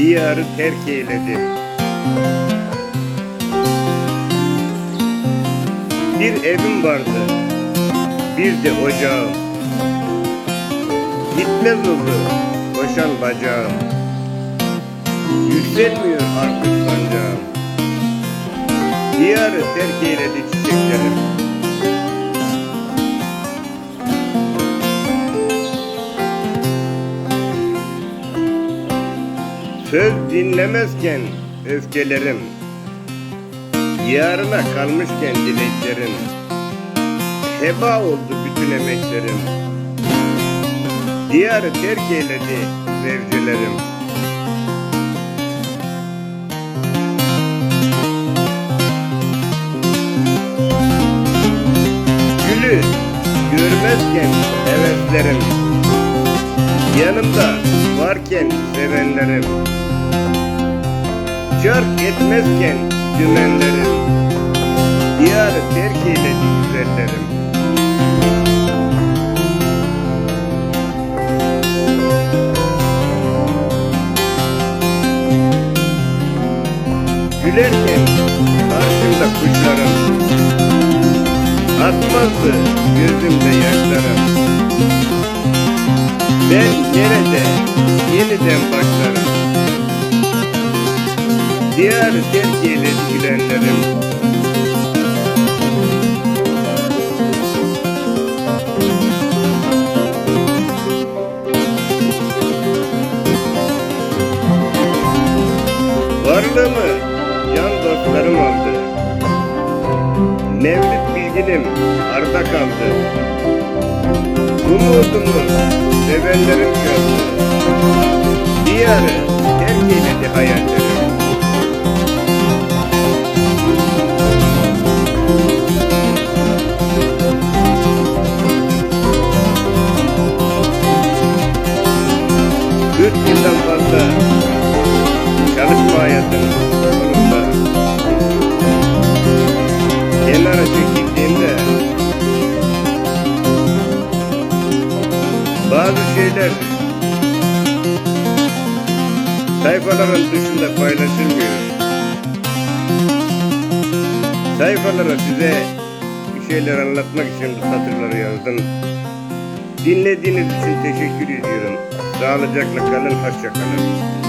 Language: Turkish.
Diyarı terk eyledim. Bir evim vardı, bir de ocağım. Gitmez oldu koşan bacağım. Yükselmiyor artık sancağım. Diyarı terk eyledi çiçeklerim. Söz dinlemezken öfkelerim Yarına kalmışken dileklerim Heba oldu bütün emeklerim. Diyarı terk eyledi mevcilerim Gülü görmezken heveslerim Yanımda varken sevenlerim. Çark etmezken dümenlerim. Diyarı terk eyledi güzellerim. Gülerken karşımda kuşlarım. Atmazdı gözümde yaşlarım Ben nerede yeniden başlarım. Diyarı terk eyledi gülenlerim Varlığımı can dostlarım aldı. Mevlüt bilginim arda kaldı. Umudumu sevenlerim çaldı Diyarı terk eyledi hayallerim. Dört yıldan fazla şeyler sayfaların dışında paylaşılmıyor. Sayfalara size bir şeyler anlatmak için bu satırları yazdım. Dinlediğiniz için teşekkür ediyorum. Sağlıcakla kalın, hoşça kalın.